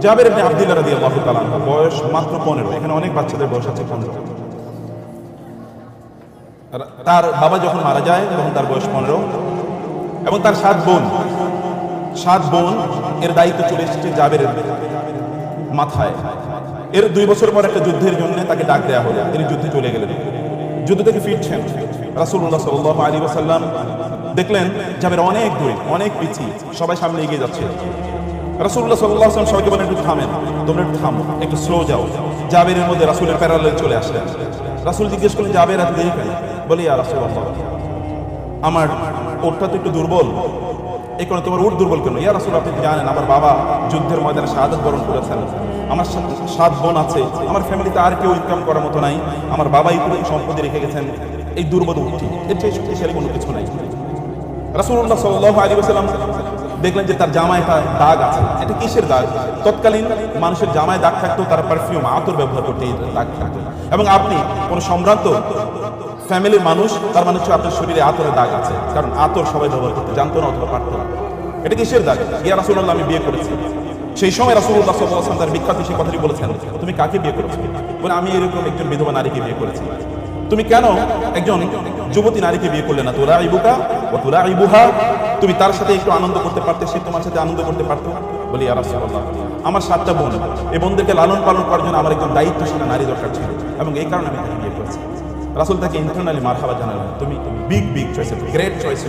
জাবের ইবনে আব্দুল্লাহ রাদিয়াল্লাহু তাআলা বয়স মাত্র পনেরো। এখানে অনেক বাচ্চাদের বয়স আছে পনেরো। আর তার বাবা যখন মারা যায়, তখন তার বয়স পনেরো। এবং তার সাত বোন সাত বোন এর দায়িত্ব চলে এসেছে জাবের মাথায়। এর দুই বছর পর একটা যুদ্ধের জন্য তাকে ডাক দেওয়া হলো। তিনি যুদ্ধে চলে গেলেন। যুদ্ধ থেকে ফিরছেন। রাসূলুল্লাহ সাল্লাল্লাহু আলাইহি ওয়াসাল্লাম দেখলেন জাবের অনেক দূরে, অনেক পিছিয়ে, সবাই সামনে এগিয়ে যাচ্ছে। রাসূলুল্লাহ সাল্লাল্লাহু আলাইহি ওয়াসাল্লাম সবাইকে বলেন, একটু থামেন, তোমরা একটু থামো, একটু স্লো যাও। জাবেরের মধ্যে রাসূলের প্যারালাল চলে আসলেন রাসূল জিজ্ঞেস করলেন, জাবের এত দেরি কেন? বলি রাসূলুল্লাহ, আমার ওটটা তো একটু দুর্বল। এই কারণে তোমার উট দুর্বল কেন? ইয়া রাসূল, আপনি জানেন, আমার বাবা যুদ্ধের ময়দানে শাহাদত বরণ করেছেন। আমার সাত বোন আছে, আমার ফ্যামিলিতে আর কেউ ইনকাম করার মতো নাই। আমার বাবাই পুরো সম্পত্তি রেখে গেছেন, এই দুর্বল উঠটি এর চেয়ে শক্তিশালী কোনো কিছু নাই। রাসূলুল্লাহ সাল্লাল্লাহু আলাইহি ওয়াসাল্লাম দেখলেন যে তার জামায় দাগ আছে। এটা কিসের দাগ? তৎকালীন মানুষের জামায় দাগ থাকতো তার পারফিউম আতর ব্যবহার করতে দাগ থাকতো। এবং আপনি কোনো সম্ভ্রান্ত ফ্যামিলির মানুষ, তার মানে হচ্ছে আপনার শরীরে আতরের দাগ আছে। কারণ আতর সবাই ব্যবহার করতে, জানতো না অথবা পারতো না। এটা কিসের দাগ? ইয়া রাসূলুল্লাহ, আমি বিয়ে করেছি। সেই সময় রাসূলুল্লাহ সাল্লাল্লাহু আলাইহি তার বিখ্যাত সেই কথাটি বলেছেন, তুমি কাকে বিয়ে করেছ? বলে, আমি এরকম একজন বিধবা নারীকে বিয়ে করেছি। তুমি কেন একজন যুবতী নারীকে বিয়ে করলে না? তোরা ইবুকা ও তোরা ইবুহা তুমি তার সাথে একটু আনন্দ করতে পারতে, সে তোমার সাথে আনন্দ করতে পারতো। বলি আর আমার সাতটা বোন এই বোনদেরকে লালন পালন করার জন্য আমার একজন দায়িত্বশীল নারী দরকার ছিল এবং এই কারণে আমি তাকে বিয়ে করেছি। রাসুল তাকে ইন্টারনালি মারহাবা জানালেন, তুমি big big choice great choice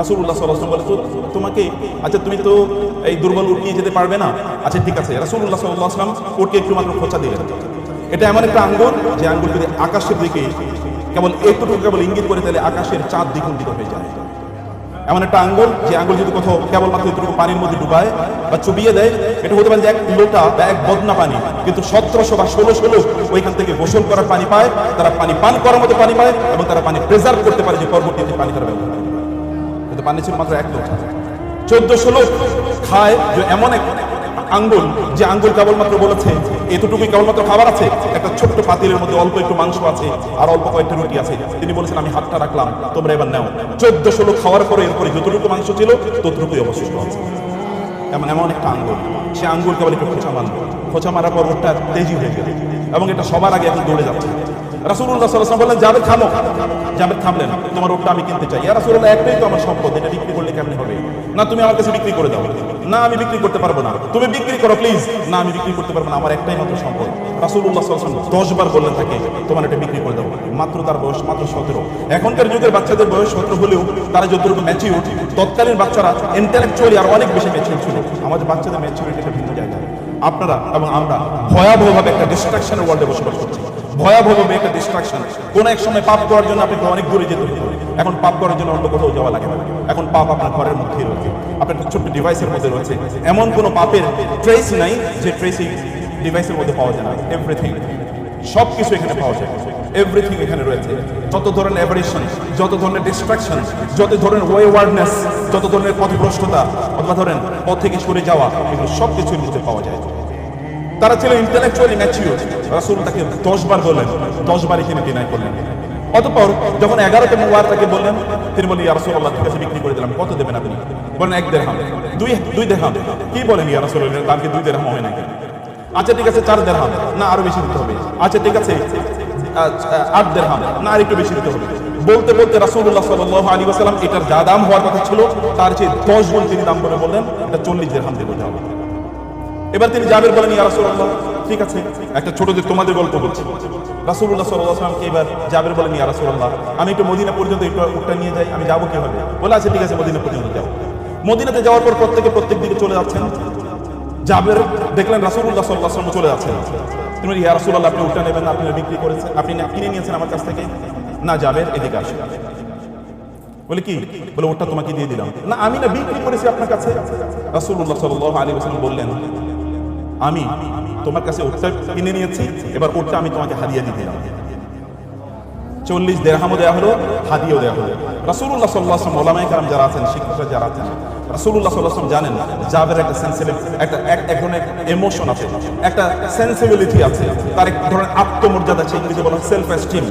রাসুল্লাহ সাল্লাম বলে তোমাকে আচ্ছা তুমি তো এই দুর্বল উঠ নিয়ে যেতে পারবে না? আচ্ছা ঠিক আছে। রাসুল্লাহ সাল্লাহ আসলাম উঠকে একটু মাত্র খোঁচা দিলেন। এটা এমন একটা আঙ্গুল, যে আঙ্গুল যদি আকাশের দিকে কেবল একটুটুকু কেবল ইঙ্গিত করে তাহলে আকাশের চাঁদ দ্বিগুণিত হয়ে যায়। এমন একটা আঙ্গুল, যে আঙ্গুল যদি কোথাও কেবলমাত্র এটুকু পানির মধ্যে ডুবায় বা চুবিয়ে দেয়, এটা হতে পারে যে এক লোটা বা এক বদনা পানি। কিন্তু সতেরোশো বা ষোলোশো লোক ওইখান থেকে গোসল করার পানি পায়, তারা পানি পান করার মতো পানি পায় এবং তারা পানি প্রেজার্ভ করতে পারে যে পরবর্তীতে পানি তারা ব্যবহার করে। কিন্তু পানি ছিল মাত্র এক লোটা। চোদ্দশো লোক খায় যে এমন এক আঙ্গুল, যে আঙ্গুল কেবলমাত্র বলেছে এতটুকুই কেবলমাত্র খাবার আছে? একটা ছোট্ট পাতিলের মধ্যে অল্প একটু মাংস আছে, আর অল্প কয়েকটা রুটি আছে। তিনি বলেছেন, আমি হাতটা রাখলাম, তোমরা এবার নাও। চোদ্দ লোক খাওয়ার পরে এরপরে যতটুকু মাংস ছিল, ততটুকুই অবশিষ্ট আছে। এমন এমন একটা আঙ্গুল সে আঙ্গুল কেবল একটু খোঁচা মারল। খোঁচা মারার পর ওটা তেজি হয়ে গেল এবং এটা সবার আগে এখন দৌড়ে যাচ্ছে। রাসুল্লাহ সাল্লাম বললেন যাবে থামো। যাবে থামলেন। তোমার ওটা আমি কিনতে চাই। আর রাসুল্লাহ একটাই তো আমার সম্পদ। এটা বিক্রি করলে কেমন হবে? না, তুমি আমার কাছে বিক্রি করে দাও। না, আমি বিক্রি করতে পারব না। তুমি বিক্রি করো প্লিজ না, আমি বিক্রি করতে পারব না। আমার একটাই মাত্র সম্পদ। রাসুল্লাহ সাল্লাম দশ বার বললেন থাকে তোমার এটা বিক্রি করে দাও। মাত্র তার বয়স, মাত্র সতেরো। এখনকার যুগের বাচ্চাদের বয়স সতেরো হলেও তারা যতটুকু ম্যাচিউর তৎকালীন বাচ্চারা ইন্টেলেকচুয়ালি আর অনেক বেশি ম্যাচিউর ছিল। আমাদের বাচ্চাদের ম্যাচিউরিটিটা ভিন্ন জায়গায়। আপনারা এবং আমরা ভয়াবহভাবে একটা ডিস্ট্রাকশনের ওয়ার্ল্ডে বসবাস করছি। ভয়াবহভাবে একটা ডিস্ট্রাকশন কোন এক সময় পাপ করার জন্য আপনাকে অনেক দূরে যেতে হতো। এখন পাপ করার জন্য অন্য কোথাও যাওয়া লাগে না। এখন পাপ আপনার ঘরের মধ্যেই রয়েছে। আপনার ছোট্ট ডিভাইসের মধ্যে রয়েছে। এমন কোনো পাপের ট্রেস নাই যে ট্রেস ডিভাইসের মধ্যে পাওয়া যায় না। এভরিথিং সব কিছু এখানে পাওয়া যায়। এভরিথিং এখানে রয়েছে। যত ধরনের অ্যাভারেশন যত ধরনের ডিস্ট্রাকশন যত ধরনের ওয়ে ওয়েওয়ার্ডনেস যত ধরনের পথভ্রষ্টতা, অথবা ধরেন পথ থেকে সরে যাওয়া, এগুলো সব কিছুর মধ্যে পাওয়া যায়। তারা ছিল ইন্টেলেকচুয়ালি ম্যাচিউর রাসুল তাকে দশ বার বললেন দশ বার এখানে ডিনাই করলেন। অতপর যখন এগারোতে মোয়ার তাকে বললেন, তিনি বলি রাসুল আল্লাহ ঠিক আছে, বিক্রি করে দিলাম। কত দেবেন আপনি? বলেন এক দেড়হাম দুই দুই দেড়হাম কি বলেন, ইয়া রাসুল দাম কি দুই দেড়হাম হয় নাকি? আচ্ছা ঠিক আছে, চার দেড়হাম না, আরও বেশি দিতে হবে। আচ্ছা ঠিক আছে আট দেড়হাম না আর একটু বেশি দিতে হবে। বলতে বলতে রাসুল্লাহ সাল্লাহ আলী আসালাম এটার যা দাম হওয়ার কথা ছিল, তার চেয়ে দশ গুণ তিনি দাম বলে বললেন, এটা চল্লিশ দেড়হাম দিয়ে বলতে হবে এবার তিনি জাবের বলেন ইয়া রাসূলুল্লাহ ঠিক আছে একটা ছোটদের তোমাদের গল্প বলছি। রাসূলুল্লাহ সাল্লাল্লাহু আলাইহি এবার জাবের বলেন ইয়া রাসূলুল্লাহ আমি একটু মদিনা পর্যন্ত একটু উটটা নিয়ে যাই আমি যাব কীভাবে? বলে আচ্ছা ঠিক আছে মদিনা পর্যন্ত যাও। মদিনাতে যাওয়ার পর প্রত্যেকে প্রত্যেক দিকে চলে যাচ্ছেন। জাবের দেখলেন রাসূলুল্লাহ সাল্লাল্লাহু আলাইহি ওয়াসাল্লাম চলে যাচ্ছেন। বলেন, ইয়া রাসূলুল্লাহ আপনি উটটা নেবেন আপনি বিক্রি করেছেন আপনি কিনে নিয়েছেন আমার কাছ থেকে? না জাবের এদিকে আসেন। বলে কি? বলে ওটা তোমাকে দিয়ে দিলাম। না আমি না বিক্রি করেছি আপনার কাছে? রাসূলুল্লাহ সাল্লাল্লাহু আলাইহি ওয়াসাল্লাম বললেন আমি তোমার কাছে ওটটা কিনে নিয়েছি, এবার ওটটা আমি তোমাকে হারিয়ে দিতে চল্লিশ দেড়হামও দেওয়া হলো, হাদিয়াও দেওয়া হলো। রাসুল্লাহ সাল্লাহ আসলাম ওলামাই কালাম যারা আছেন, শিক্ষকরা যারা আছেন রাসুল্লাহ সাল্লাহ আসলাম জানেন যাদের একটা সেন্সিটিভ একটা, এক- ধরনের এমোশন আছে, একটা সেন্সিবিলিটি আছে, তার এক ধরনের আত্মমর্যাদা আছে ইংরেজি বলা সেলফ এস্টিম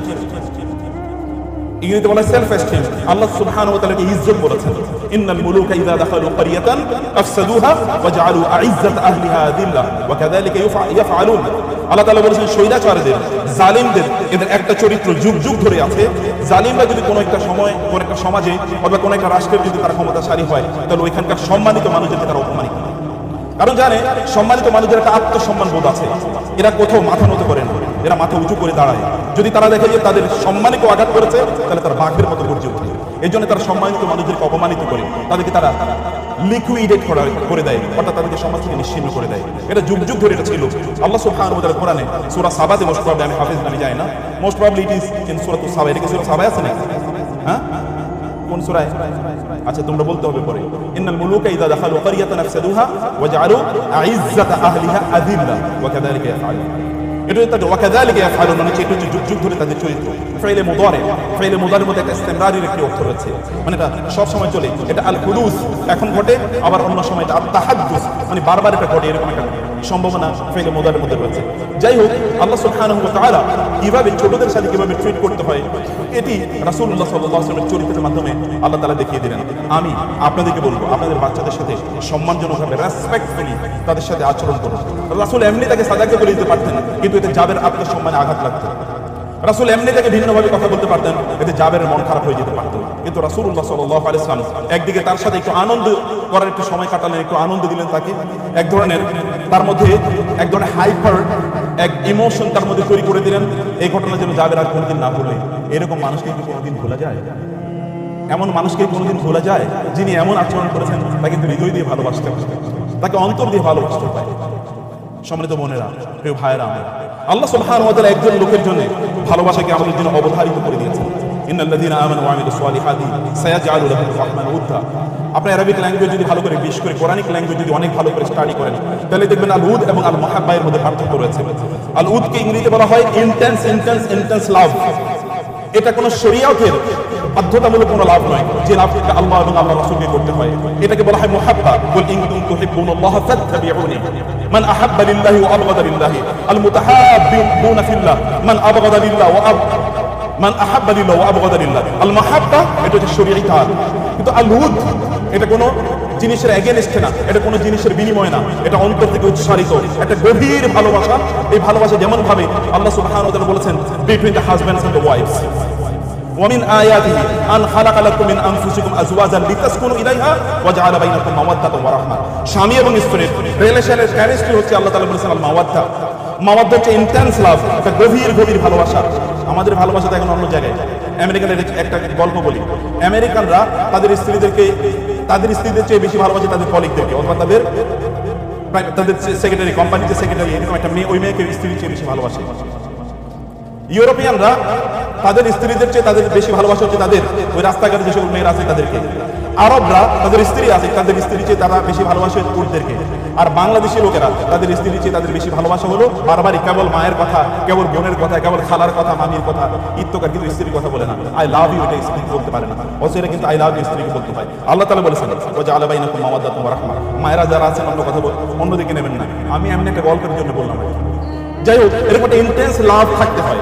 ইংরেজিতে বলা সেলফ এস্টিম আল্লাহ সুবহান ও তাআলাকে ইজ্জত বলেছেন। ইন্নাল মুলুকা ইযা দাখালু ক্বরিয়াতান আফসাদুহা ওয়া জাআলু আইজ্জাত আহলিহা আযিল্লা ওয়া কাযালিকা ইয়াফআলুন আল্লাহ তাআলা বলেছেন শৈলাচারদের জালিমদের, এদের একটা চরিত্র যুগ যুগ ধরে আছে। জালিমরা যদি কোনো একটা সময়, কোনো একটা সমাজে অথবা কোনো একটা রাষ্ট্রের যদি তারা ক্ষমতাশালী হয়, তাহলে ওইখানকার সম্মানিত মানুষদেরকে তারা অপমানিত কারণ জানে, সম্মানিত মানুষদের একটা আত্মসম্মান বোধ আছে। এরা কোথাও মাথা নত করে না। এরা মাথা উঁচু করে দাঁড়ায়। যদি তারা দেখে যে তাদের সম্মানিত আঘাত করেছে, তাহলে তারা বাঘের মতো গর্জে ওঠে। এই জন্য তারা সম্মানিত মানুষদেরকে অপমানিত করে। তাদেরকে তারা লিকুইডেট করা করে দেয়। অর্থাৎ তাদেরকে সমাজ থেকে নিশ্চিন্ন করে দেয়। এটা যুগ যুগ ধরে এটা ছিল। আল্লাহ সুবহানাহু ওয়া কোরআনে সূরা সাবাতে মোস্ট প্রবলি আমি হাফেজ নামে যাই না। Most probably it is in সূরা সাবা। এটা কি সূরা সাবায় আছে না হ্যাঁ? কোন সূরায়? আচ্ছা তোমরা বলতে হবে পরে। ইন্নাল মুলুকা ইযা দাখালু ক্বরিয়াতান আফসাদুহা ওয়া আইজ্জাতা আহলিহা আযিল্লা। ওয়া কাযালিকা এটা তাদের ওয়াকাদালিকে ইয়াফআলুন মানে এটা হচ্ছে যুগ যুগ ধরে তাদের চরিত্র ফাইলে মুদারে ফাইলে মুদারের মধ্যে একটা ইস্তেমরারির একটি অর্থ রয়েছে মানে এটা সব সময় চলে। এটা আল হুদুস এখন ঘটে, আবার অন্য সময় এটা আত তাহাদ্দুস মানে বারবার এটা ঘটে, এরকম একটা সম্ভাবনা ফাইলে মুদারের মধ্যে রয়েছে। যাই হোক, আল্লাহ সুবহানাহু ওয়া তাআলা কীভাবে ছোটদের সাথে কীভাবে ট্রিট করতে হয়, এটি আলাইহি ওয়াসাল্লামের চরিত্রের মাধ্যমে আল্লাহ তালা দেখিয়ে দিলেন। আমি আপনাদেরকে বলব, আপনাদের বাচ্চাদের সাথে সম্মানজনকভাবে রেসপেক্টফুলি তাদের সাথে আচরণ করুন। রাসুল এমনি তাকে সাদাকে বলে দিতে পারতেন, কিন্তু এতে যাদের আত্মসম্মানে আঘাত লাগতো। রাসুল এমনি তাকে ভিন্নভাবে কথা বলতে পারতেন, এতে জাবেরের মন খারাপ হয়ে যেতে পারতো। কিন্তু রাসূলুল্লাহ সাল্লাল্লাহু আলাইহি ওয়াসাল্লাম একদিকে তার সাথে একটু আনন্দ করার একটু সময় কাটালেন, একটু আনন্দ দিলেন তাকে। এক ধরনের তার মধ্যে এক ধরনের হাইপার, এক ইমোশন তার মধ্যে তৈরি করে দিলেন। এই ঘটনা যেন জাবের আর কোনোদিন না ভুলে এরকম মানুষকে কি কোনোদিন ভোলা যায়? এমন মানুষকে কোনোদিন ভোলা যায় যিনি এমন আচরণ করেছেন, তাকে হৃদয় দিয়ে ভালোবাসতে তাকে অন্তর দিয়ে ভালোবাসতে হয়। সম্মানিত বোনেরা, প্রিয় ভাইয়েরা আল্লাহ তাআলা একজন লোকের জন্য ভালোবাসাকে আমাদের জন্য অবধারিত করে দিয়েছেন। ইন্নাল্লাযীনা আরবিক ল্যাঙ্গুয়েজ যদি ভালো করে বিশেষ করে কোরআনিক ল্যাঙ্গুয়েজ যদি অনেক ভালো করে স্টাডি করেন, তাহলে দেখবেন আল উদ এবং আল মুহাব্বা মধ্যে পার্থক্য রয়েছে। আল উদকে ইংরেজিতে বলা হয় ইন্টেন্স ইন্টেন্স ইন্টেন্স লাভ এটা কোনো শরিয়াতের বাধ্যতামূলক কোনো লাভ নয়, যে লাভটা আল্লাহ এবং আল্লাহ রাসূলকে করতে হয়। এটাকে বলা হয় মুহাব্বা। কুল ইন কুনতুম তুহিব্বুনাল্লাহ ফাত্তাবিউনি। মান আহাব্বা লিল্লাহি ওয়া আবগাদা লিল্লাহি। আল মুতাহাব্বিউনা ফিল্লাহ। মান আবগাদা লিল্লাহ ওয়া মান আহাব্বা লিল্লাহ ওয়া আবগাদা লিল্লাহ আল মুহাব্বা এটা হচ্ছে শরীয়তার কিন্তু আল উদ এটা কোনো জিনিসের এগেনস্টে না এটা কোনো জিনিসের বিনিময় না এটা অন্তর থেকে উচ্চারিত একটা গভীর ভালোবাসা এই ভালোবাসা যেমন ভাবে আল্লাহ সুবহানাহু ওয়া তাআলা বলেছেন between the husbands and the wives ومن آياته أن خلق لكم من أنفسكم أزواجا لتسكنوا إليها وجعل بينكم مودة ورحمة স্বামী এবং স্ত্রীর রিলেশনের কেমিস্ট্রি হচ্ছে আল্লাহ তাআলা বলেছেন আল মাওয়াদ্দা মাওয়াদ্দা হচ্ছে ইন্টেন্স লাভ একটা গভীর গভীর ভালোবাসা। আমাদের ভালোবাসা তো এখন অন্য জায়গায়। আমেরিকানের একটা গল্প বলি। আমেরিকানরা তাদের স্ত্রীদেরকে, তাদের স্ত্রীদের চেয়ে বেশি ভালোবাসে তাদের কলিগদেরকে অথবা তাদের তাদের সেক্রেটারি কোম্পানির সেক্রেটারি এরকম একটা মেয়ে, ওই মেয়েকে স্ত্রীর চেয়ে বেশি ভালোবাসে। ইউরোপিয়ানরা তাদের স্ত্রীদের চেয়ে তাদের বেশি ভালোবাসা হচ্ছে তাদের। ওই রাস্তাঘাটে যেসব মেয়েরা আছে তাদেরকে। আরবরা তাদের স্ত্রী আছে, তাদের স্ত্রী চেয়ে তারা বেশি ভালোবাসে উটদেরকে আর বাংলাদেশি লোকেরা, তাদের স্ত্রী চেয়ে তাদের বেশি ভালোবাসা হলো বারবারই কেবল মায়ের কথা, কেবল বোনের কথা, কেবল খালার কথা, মামির কথা ইত্যকার কিন্তু স্ত্রীর কথা বলে না। আই লাভ ইউ এটা স্ত্রী বলতে পারে না। অথচ কিন্তু আই লাভ ইউ স্ত্রীকে বলতে পারে। আল্লাহ তালা বলেছেন ও যে আলাবাই না মামাদা তোমার রাহমা মায়েরা যারা আছেন, অন্য কথা বল অন্যদিকে নেবেন না। আমি এমনি একটা গল্পের জন্য বললাম। যাই হোক, এরকম একটা ইন্টেন্স লাভ থাকতে হয়।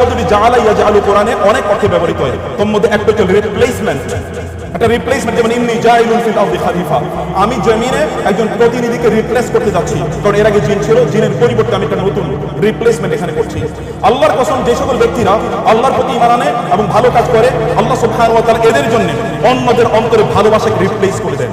শব্দটি ইয়াজালু কোরআনে অনেক অর্থে ব্যবহৃত হয়। তোর মধ্যে একটা হচ্ছে রিপ্লেসমেন্ট একটা রিপ্লেসমেন্ট যেমন খলিফা। আমি জমিনে একজন প্রতিনিধিকে রিপ্লেস করতে যাচ্ছি। কারণ এর আগে জিন ছিল, জিনের পরিবর্তে আমি একটা নতুন রিপ্লেসমেন্ট এখানে করছি। আল্লাহর কসম যে সকল ব্যক্তিরা আল্লাহর প্রতি ঈমান আনে এবং ভালো কাজ করে, আল্লাহ সুবহানাহু ওয়া তাআলা এদের জন্য অন্যদের অন্তরে ভালোবাসাকে রিপ্লেস করে দেন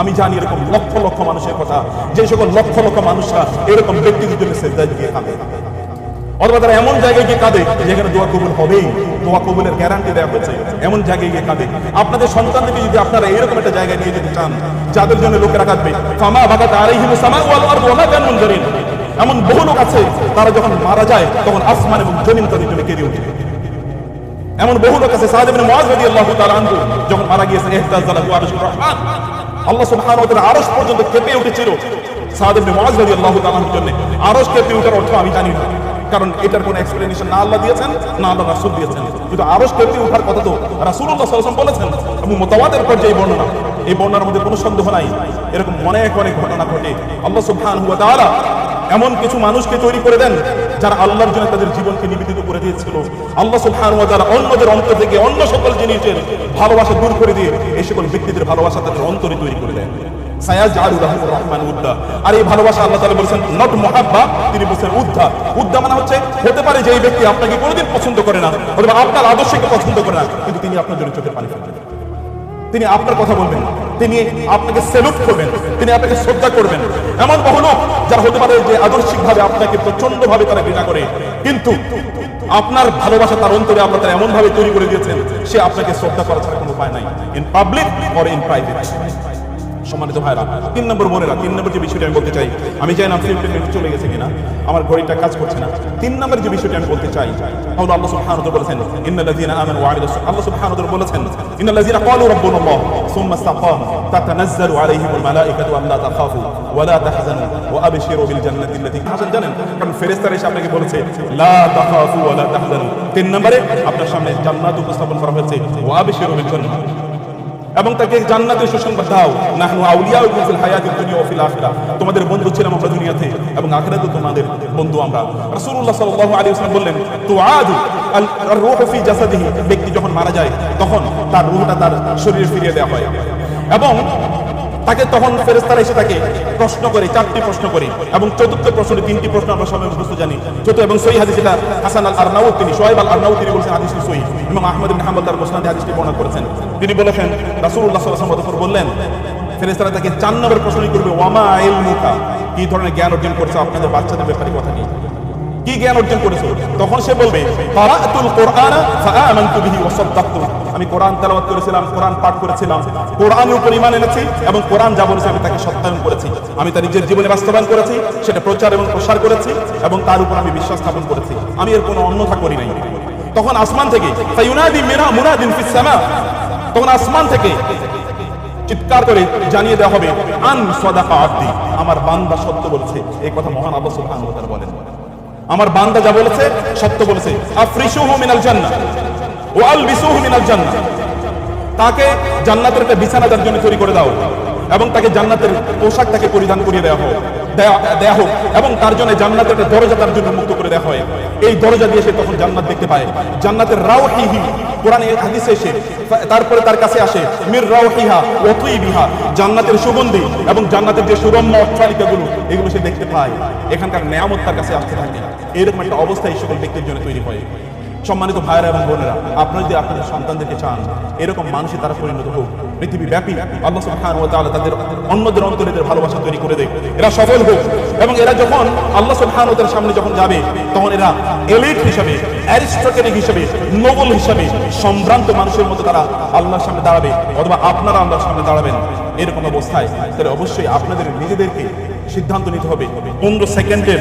আমি জানি এরকম লক্ষ লক্ষ মানুষের কথা। যে সকল লক্ষ লক্ষ মানুষরা এরকম ব্যক্তিদের জন্য সেজদায় গিয়ে কাঁদে। অথবা তারা এমন জায়গায় গিয়ে কাঁদে, যেখানে দোয়া কবুল হবেই। দোয়া কবুলের গ্যারান্টি দেওয়া হয়েছে। এমন জায়গায় গিয়ে কাঁদে। আপনাদের সন্তানদেরকে যদি আপনারা এরকম একটা জায়গায় নিয়ে যেতে চান, যাদের জন্য লোকেরা কাঁদবে, ফামা বাগা তারাইহিম সামা ওয়াল আরদু ওয়া মা কানু মুনজারিন। এমন বহু লোক আছে, তারা যখন মারা যায়, তখন আসমান এবং জমিন তাদের জন্য কেঁদে ওঠে। এমন বহু লোক আছে সাহায্য মুআজ রাদিয়াল্লাহু তাআলা আনহু, যখন মারা গিয়েছেন ইহতাজ জালাহু আরশুর রহমান। আল্লাহ সুবহান আরশ পর্যন্ত কেঁপে উঠেছিল। জন্য। আরশ কেঁপে ওঠার অর্থ আমি জানি না। কারণ এটার কোনো এক্সপ্লেনেশন না আল্লাহ দিয়েছেন, না আল্লাহ রাসূল দিয়েছেন। কিন্তু আরশ কেঁপে ওঠার কথা তো রাসূলুল্লাহ সাল্লাল্লাহু বলেছেন। এবং পর্যায়ে বর্ণনা। এই বর্ণনার মধ্যে কোনো সন্দেহ নাই। এরকম অনেক অনেক ঘটনা ঘটে। আল্লাহ সুবহান ওয়া তাআলা এমন কিছু মানুষকে তৈরি করে দেন যারা আল্লাহর জন্য তাদের জীবনকে নিবেদিত করে দিয়েছিল। আল্লাহ ওয়া তাআলা অন্যদের অন্তর থেকে অন্য সকল জিনিসের ভালোবাসা দূর করে দিয়ে এই সকল ব্যক্তিদের ভালোবাসা তাদের অন্তরে তৈরি করে দেন। আর এই ভালোবাসা আল্লাহ তাআলা বলেছেন নট মুহাব্বা তিনি বলেছেন মানে হচ্ছে, হতে পারে যে ব্যক্তি আপনাকে কোনোদিন পছন্দ করে না, অথবা আপনার আদর্শকে পছন্দ করে না, কিন্তু তিনি আপনার জন্য চোখের পানি ফেলবেন তিনি আপনার কথা বলবেন। তিনি আপনাকে সেলুট করবেন। তিনি আপনাকে শ্রদ্ধা করবেন। এমন কখনো লোক যারা হতে পারে যে আদর্শিক ভাবে আপনাকে প্রচণ্ড ভাবে তারা ঘৃণা করে। কিন্তু আপনার ভালোবাসা তার অন্তরে আপনার তারা এমন ভাবে তৈরি করে দিয়েছেন, সে আপনাকে শ্রদ্ধা করা ছাড়া কোনো উপায় নাই। In public or in private সম্মানিত ভাইরা, তিন নম্বর বোনেরা, তিন নম্বর যে বিষয়টি আমি বলতে চাই, আমি চাই না মিনিট চলে গেছে কিনা, আমার ঘড়িটা কাজ করছে না। তিন নম্বর যে বিষয়টি আমি বলতে চাই তাহলে আল্লাহ সুবহানাহু ওয়া বলেছেন ইন্নাল্লাযীনা আমানু ওয়া আমিলুস আল্লাহ সুবহানাহু ওয়া বলেছেন ইন্নাল্লাযীনা ক্বালু রাব্বুনাল্লাহ, সুম্মা আলাইহিমুল তাখাফু ওয়া লা তাহজানু ওয়া আবশিরু বিল জান্নাতি হাসান জানেন? কারণ ফেরেশতারা এসে আপনাকে বলেছে, লা তাখাফু ওয়া লা তাহজানু। তিন নম্বরে আপনার সামনে জান্নাত উপস্থাপন করা হয়েছে, ওয়া আবশিরু বিল এবং তাকে জান্নাতের সুসংবাদ দাও। নাহনু আউলিয়া ফিল হায়াতি দুনিয়া ওয়া ফিল আখিরা। তোমাদের বন্ধু ছিলাম আমরা দুনিয়াতে এবং আখিরাতে তোমাদের বন্ধু আমরা। রাসূলুল্লাহ সাল্লাল্লাহু আলাইহি ওয়াসাল্লাম বললেন, তুআদু আল রূহ ফি জাসাদিহি। ব্যক্তি যখন মারা যায়, তখন তার রূহটা তার শরীরে ফিরিয়ে দেওয়া হয়। এবং তাকে তখন ফেরেস্তারা এসে তাকে প্রশ্ন করে, চারটি প্রশ্ন করে এবং চতুর্থ প্রশ্নে তিনটি প্রশ্ন আমরা সবাই মুখস্থ জানি। চতুর্থ এবং সহি হাদিস এটা হাসান আল আরনাউদ তিনি সোহেব আল আরনাউদ তিনি বলছেন হাদিসটি সই এবং আহমদ ইবনে হাম্বল তার মুসনাদে হাদিসটি বর্ণনা করেছেন। তিনি বলেছেন, রাসূলুল্লাহ সাল্লাল্লাহু আলাইহি বললেন ফেরেস্তারা তাকে চার নম্বর প্রশ্নই করবে ওয়ামা ইলমুকা? কি ধরনের জ্ঞান অর্জন করছে আপনাদের বাচ্চাদের ব্যাপারে কথা কি কি জ্ঞান অর্জন করেছ? তখন সে বলবে কারাতুল কোরআনা ফাআমানতু বিহি ওয়া সাদ্দাকতু। আমি কোরআন তেলাওয়াত করেছিলাম, কোরআন পাঠ করেছিলাম কোরআনের উপর ঈমান এনেছি এবং কোরআন যা বলেছে আমি তাকে সত্যায়ন করেছি। আমি তার নিজের জীবনে বাস্তবায়ন করেছি, সেটা প্রচার এবং প্রসার করেছি এবং তার উপর আমি বিশ্বাস স্থাপন করেছি। আমি এর কোনো অন্যথা করি নাই। তখন আসমান থেকে ফায়ুনাদি মিনা মুনাদিন ফিস সামা, তখন আসমান থেকে চিৎকার করে জানিয়ে দেওয়া হবে, আন সদাকা আব্দি। আমার বান্দা সত্য বলছে। এই কথা মহান আল্লাহ সুবহানাহু ওয়া তাআলা বলেন। আমার বান্দা যা বলেছে, সত্য বলেছে। তাকে জান্নাতের একটা বিছানা তার জন্য তৈরি করে দাও এবং তাকে জান্নাতের পোশাক তাকে পরিধান করিয়ে দেওয়া হোক। দেয়া হোক। এবং তার জন্য জান্নাতের দরজা তার জন্য মুক্ত করে দেওয়া হয়। এই দরজা দিয়ে সে তখন জান্নাত দেখতে পায়। জান্নাতের রাও রাউহিহি কোরআনে হাদিসে এসে তারপরে তার কাছে আসে, মির রাউহিহা বিহা জান্নাতের সুগন্ধি এবং জান্নাতের যে সুরম্য অট্টালিকাগুলো, এগুলো সে দেখতে পায়। এখানকার নিয়ামত তার কাছে আসতে থাকে। এরকম একটা অবস্থা এই সকল ব্যক্তির জন্য তৈরি হয়। সম্মানিত ভাইয়েরা এবং বোনেরা, আপনারা যদি আপনাদের সন্তানদেরকে চান, এরকম মানুষই তারা পরিণত হোক। পৃথিবী ব্যাপী আল্লাহ সুবহানাহু ওয়া তাআলা তাদের অন্যদের অন্তরে এদের ভালোবাসা তৈরি করে দেয় এরা সফল হোক এবং এরা যখন আল্লাহ সুবহানাহু ওয়া তাআলার সামনে যখন যাবে, তখন এরা এলিট হিসাবে, অ্যারিস্টোক্রেটিক হিসাবে, নোবেল হিসাবে সম্ভ্রান্ত মানুষের মতো তারা আল্লাহর সামনে দাঁড়াবে অথবা আপনারা আল্লাহর সামনে দাঁড়াবেন। এরকম অবস্থায় তাহলে অবশ্যই আপনাদের নিজেদেরকে সিদ্ধান্ত নিতে হবে। পনেরো সেকেন্ডের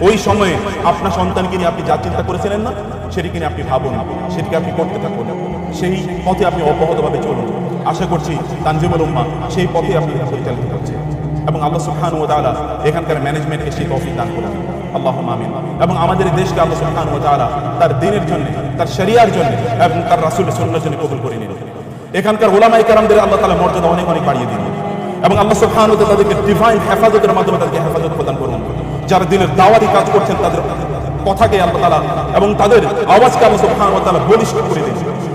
ওই সময়ে আপনার সন্তানকে নিয়ে আপনি যা চিন্তা করেছিলেন না, সেটিকে নিয়ে আপনি ভাবুন। সেটিকে আপনি করতে থাকুন। সেই পথে আপনি অব্যাহতভাবে চলুন। আশা করছি তানজিমুল উম্মা সেই পথে আপনি পরিচালিত হচ্ছে। এবং আল্লাহ সুবহান ও তাআলা এখানকার ম্যানেজমেন্টকে সেই তৌফিক দান করুন। আল্লাহ আমিন। এবং আমাদের দেশকে আল্লাহ সুবহান ও তাআলা তার দিনের জন্য, তার শরিয়ার জন্য এবং তার রাসূলের সুন্নাহর জন্য কবুল করে নিন এখানকার ওলামায়ে কেরামদের আল্লাহ তাআলা মর্যাদা অনেক অনেক বাড়িয়ে দিন এবং আল্লাহ তাআলা তাদেরকে ডিভাইন হেফাজতের মাধ্যমে তাদেরকে হেফাজত প্রদান করুন। যারা দিনের দাওয়াতি কাজ করছেন, তাদের কথাকে আল্লাহ তাআলা এবং তাদের আওয়াজকে আল্লাহ সুবহানাহু ওয়া তাআলা বলিষ্ঠ করে দিন।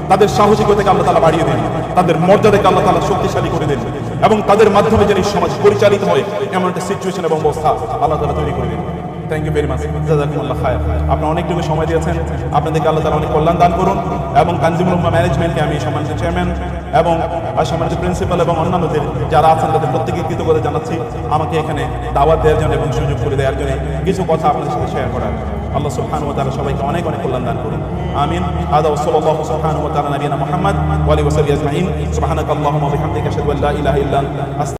তাদের সাহসিকতাকে আল্লাহ তালা বাড়িয়ে দিন। তাদের মর্যাদাকে আল্লাহ তাআলা শক্তিশালী করে দিন। এবং তাদের মাধ্যমে যেন সমাজ পরিচালিত হয়, এমন একটা সিচুয়েশন এবং অবস্থা আল্লাহ তাআলা তৈরি করে দিন। থ্যাংক ইউ ভেরি মাচ জাজাকুমুল্লাহ খায়ের। আপনারা অনেকটুকু সময় দিয়েছেন। আপনাদেরকে আল্লাহ তাআলা অনেক কল্যাণ দান করুন। এবং কানজিমুল ম্যানেজমেন্টকে আমি সম্মানিত চেয়ারম্যান এবং সম্মানিত প্রিন্সিপাল এবং অন্যান্যদের যারা আছেন তাদের প্রত্যেকে কৃতজ্ঞতা জানাচ্ছি। আমাকে এখানে দাওয়াত দেওয়ার জন্য এবং সুযোগ করে দেওয়ার জন্য কিছু কথা আপনাদের সাথে শেয়ার করার। আল্লাহ সুবহানাহু ও তাআলা সবাইকে অনেক অনেক কল্যাণ দান করুন। আমিন। আদা ওয়াসাল্লাল্লাহু সুবহানাহু ওয়া তাআলা নবিয়ানা মুহাম্মদ ওয়া আলিহি ওয়া সাহবিহি আজমাইন। সুবহানাকাল্লাহুম্মা ওয়া বিহামদিকা আশহাদু আল্লা ইলাহা ইল্লা আনতা